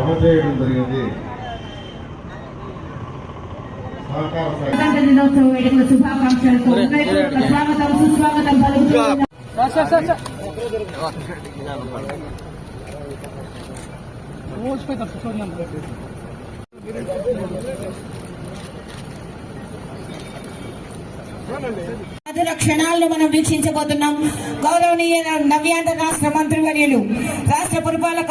జమ చేయడం జరిగింది. సహకార సంఘ స్వాతంత్ర దినోత్సవ వేడుకల శుభాకాంక్షలతో హృదయపూర్వక స్వాగతం సుస్వాగతం పలుకుతున్నాం మధుర క్షణాలను మనం వీక్షించబోతున్నాం. గౌరవనీయ నవ్యాంధ్ర రాష్ట్ర మంత్రివర్యులు రాష్ట్ర పురపాలక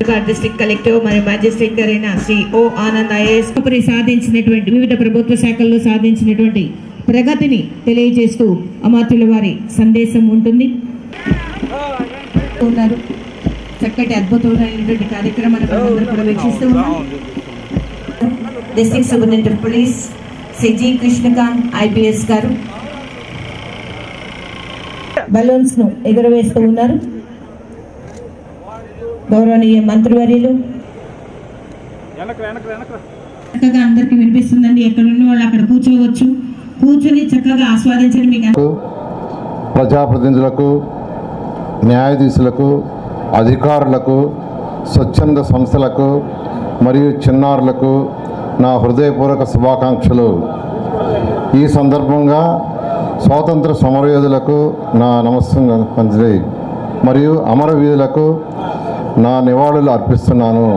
డిస్ట్రిక్ట్ కలెక్టర్ మరియు మ్యాజిస్ట్రేట్ గారైన శ్రీ ఓ ఆనంద్ ఐఏఎస్ సాధించినటువంటి వివిధ ప్రభుత్వ శాఖల్లో సాధించినటువంటి ప్రగతిని తెలియజేస్తూ అమాత్యుల వారి సందేశం ఉంటుంది. ఉన్నారు. చక్కటి అద్భుతమైనటువంటి కార్యక్రమాన్ని కూడా వీక్షిస్తూ ఉన్నాం. District superintendent police Shri Krishnakanth IPS గారు. బలూన్స్ను ఎగురవేస్తూ ఉన్నారు. గౌరవనీయ మంత్రివర్యులు. చక్కగా అందరికి వినిపిస్తుందండి. ఎక్కడ ఉన్న వాళ్ళు అక్కడ కూర్చోవచ్చు. కూర్చొని చక్కగా ఆస్వాదించండి మీకు ప్రజాప్రతినిధులకు న్యాయాధీశులకు అధికారులకు స్వచ్ఛంద సంస్థలకు మరియు చిన్నారులకు నా హృదయపూర్వక శుభాకాంక్షలు. ఈ సందర్భంగా స్వాతంత్ర సమరయోధులకు నా నమస్కారం మంచిది మరియు అమరవీధులకు నా నివాళులు అర్పిస్తున్నాను.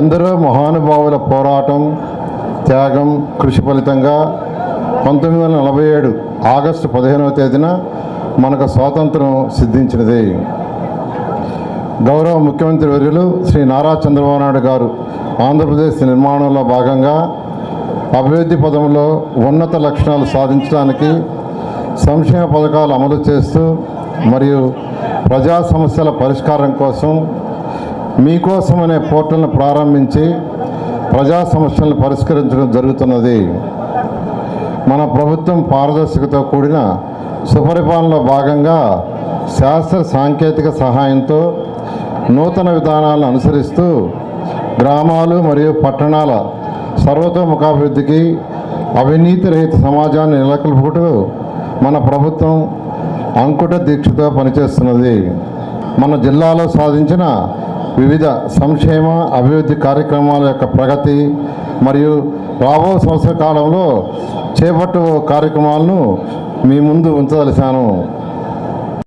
ఎందరో మహానుభావుల పోరాటం త్యాగం కృషి ఫలితంగా పంతొమ్మిది వందల నలభై ఏడు ఆగస్టు పదిహేనవ తేదీన మనకు స్వాతంత్రం సిద్ధించినది. గౌరవ ముఖ్యమంత్రి వర్యులు శ్రీ నారా చంద్రబాబు నాయుడు గారు ఆంధ్రప్రదేశ్ నిర్మాణంలో భాగంగా అభివృద్ధి పదంలో ఉన్నత లక్షణాలు సాధించడానికి సంక్షేమ పథకాలు అమలు చేస్తూ మరియు ప్రజా సమస్యల పరిష్కారం కోసం మీకోసం అనే పోర్టల్ను ప్రారంభించి ప్రజా సమస్యలను పరిష్కరించడం జరుగుతున్నది. మన ప్రభుత్వం పారదర్శకతో కూడిన సుపరిపాలనలో భాగంగా శాస్త్ర సాంకేతిక సహాయంతో నూతన విధానాలను అనుసరిస్తూ గ్రామాలు మరియు పట్టణాల సర్వతోముఖాభివృద్ధికి అవినీతి రహిత సమాజాన్ని నెలకొల్పుటూ మన ప్రభుత్వం అంకుట దీక్షతో పనిచేస్తున్నది. మన జిల్లాలో సాధించిన వివిధ సంక్షేమ అభివృద్ధి కార్యక్రమాల యొక్క ప్రగతి మరియు రాబో సంవత్సర కాలంలో చేపట్టు కార్యక్రమాలను మీ ముందు ఉంచదలిశాను